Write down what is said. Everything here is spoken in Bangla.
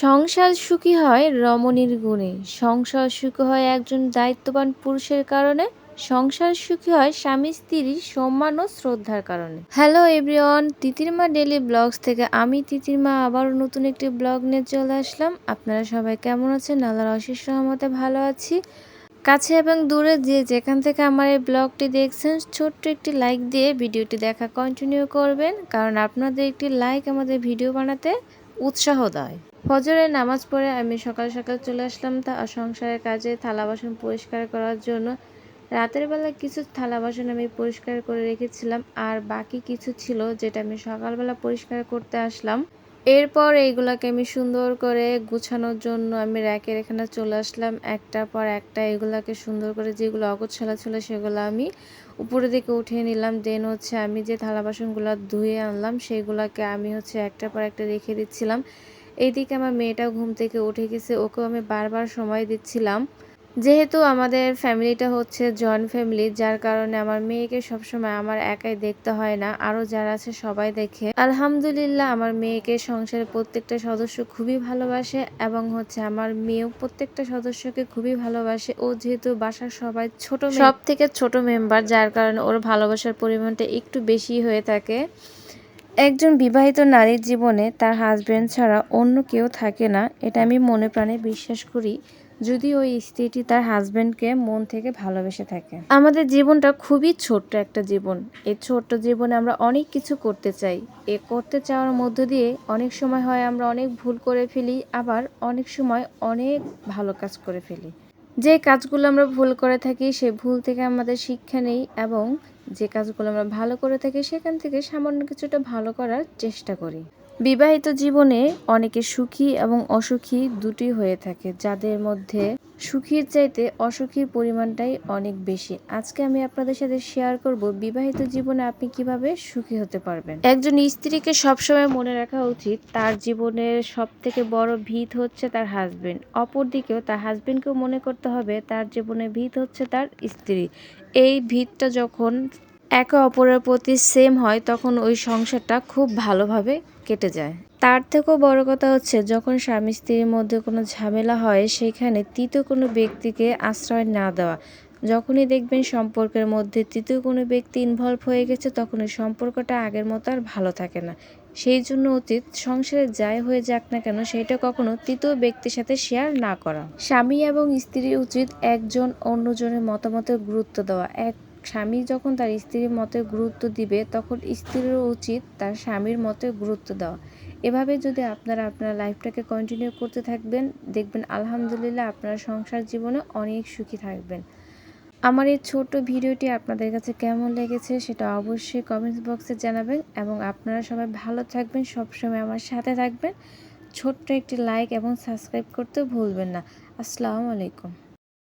সংসার সুখী হয় রমণীর গুণে। সংসার সুখী হয় একজন দায়িত্ববান পুরুষের কারণে। সংসার সুখী হয় স্বামী স্ত্রীর সম্মান ও শ্রদ্ধার কারণে। Hello everyone Titirma daily blogs থেকে আমি তিতিরমা আবারও নতুন একটি ব্লগ নিয়ে চলে আসলাম। আপনারা সবাই কেমন আছেন? আল্লাহর অশেষ রহমতে ভালো আছি। কাছে এবং দূরে যে যেখান থেকে আমার এই ব্লগটি দেখছেন, ছোট্ট একটি লাইক দিয়ে ভিডিওটি দেখা কন্টিনিউ করবেন। কারণ আপনাদের একটি লাইক আমাদের ভিডিও বানাতে উৎসাহ দেয়। ফজরের নামাজ পড়ে আমি সকাল সকাল চলে আসলাম তা সংসারের কাজে থালা বাসন পরিষ্কার করার জন্য। রাতের বেলা কিছু থালা বাসন আমি পরিষ্কার করে রেখেছিলাম আর বাকি কিছু ছিল যেটা আমি সকালবেলা পরিষ্কার করতে আসলাম। এরপর এইগুলাকে আমি সুন্দর করে গুছানোর জন্য আমি র্যাকের এখানে চলে আসলাম। একটার পর একটা এগুলাকে সুন্দর করে যেগুলো অগোছালা ছিল সেগুলো আমি উপরের দিকে উঠিয়ে নিলাম। দেন হচ্ছে আমি যে থালা বাসনগুলো ধুয়ে আনলাম সেইগুলোকে আমি হচ্ছে একটার পর একটা রেখে দিচ্ছিলাম। এইদিকে আমার মেয়েটা ঘুম থেকে উঠে গেছে, ওকেও আমি বারবার সময় দিচ্ছিলাম। যেহেতু আমাদের ফ্যামিলিটা হচ্ছে জয়েন্ট ফ্যামিলি যার কারণে আমার মেয়েকে সবসময় আমার একাই দেখতে হয় না। আরও যারা আছে সবাই দেখে। আলহামদুলিল্লাহ, আমার মেয়েকে সংসারের প্রত্যেকটা সদস্য খুবই ভালোবাসে এবং হচ্ছে আমার মেয়েও প্রত্যেকটা সদস্যকে খুবই ভালোবাসে। ও যেহেতু বাসার সবাই ছোট সব থেকে ছোট মেম্বার যার কারণে ওর ভালোবাসার পরিমাণটা একটু বেশি হয়ে থাকে। একজন বিবাহিত নারীর জীবনে তার হাজব্যান্ড ছাড়া অন্য কেউ থাকে না, এটা আমি মনে প্রাণে বিশ্বাস করি। যদি ওই স্ত্রীটি তার হাজব্যান্ডকে মন থেকে ভালোবেসে থাকে। আমাদের জীবনটা খুবই ছোট্ট একটা জীবন। এই ছোট্ট জীবনে আমরা অনেক কিছু করতে চাই। এ করতে চাওয়ার মধ্য দিয়ে অনেক সময় হয় আমরা অনেক ভুল করে ফেলি, আবার অনেক সময় অনেক ভালো কাজ করে ফেলি। যে কাজগুলো আমরা ভুল করে থাকি, সে ভুল থেকে আমাদের শিক্ষা নেই এবং যে কাজগুলো আমরা ভালো করে থাকি, সেখান থেকে সামান্য কিছুটা ভালো করার চেষ্টা করি। বিবাহিত জীবনে অনেকে সুখী এবং অসুখী দুটি হয়ে থাকে, যাদের মধ্যে সুখীর চাইতে অসুখীর পরিমাণটাই অনেক বেশি। আজকে আমি আপনাদের সাথে শেয়ার করব বিবাহিত জীবনে আপনি কীভাবে সুখী হতে পারবেন। একজন স্ত্রীকে সবসময় মনে রাখা উচিত, তার জীবনের সব থেকে বড় ভিত হচ্ছে তার হাজবেন্ড অপরদিকেও তার হাজবেন্ডকেও মনে করতে হবে, তার জীবনে ভিত হচ্ছে তার স্ত্রী। এই ভিতটা যখন একে অপরের প্রতি সেম হয়, তখন ওই সংসারটা খুব ভালোভাবে কেটে যায়। তার থেকেও বড় কথা হচ্ছে, যখন স্বামী স্ত্রীর মধ্যে কোনো ঝামেলা হয়, সেখানে তৃতীয় কোনো ব্যক্তিকে আশ্রয় না দেওয়া। যখনই দেখবেন সম্পর্কের মধ্যে তৃতীয় কোনো ব্যক্তি ইনভলভ হয়ে গেছে, তখন ওই সম্পর্কটা আগের মতো আর ভালো থাকে না। সেই জন্য উচিত সংসারে যাই হয়ে যাক না কেন, সেটা কখনো তৃতীয় ব্যক্তির সাথে শেয়ার না করা। স্বামী এবং স্ত্রীর উচিত একজন অন্যজনের মতামতের গুরুত্ব দেওয়া। এক স্বামী যখন তার স্ত্রীর মতে গুরুত্ব দিবে, তখন স্ত্রীরও উচিত তার স্বামীর মতে গুরুত্ব দেওয়া। এভাবে যদি আপনারা আপনার লাইফটাকে কন্টিনিউ করতে থাকবেন, দেখবেন আলহামদুলিল্লাহ আপনার সংসার জীবনে অনেক সুখী থাকবেন। আমার এই ছোট্ট ভিডিওটি আপনাদের কাছে কেমন লেগেছে সেটা অবশ্যই কমেন্টস বক্সে জানাবেন এবং আপনারা সবাই ভালো থাকবেন, সবসময় আমার সাথে থাকবেন। ছোট্ট একটি লাইক এবং সাবস্ক্রাইব করতে ভুলবেন না। আসসালামু আলাইকুম।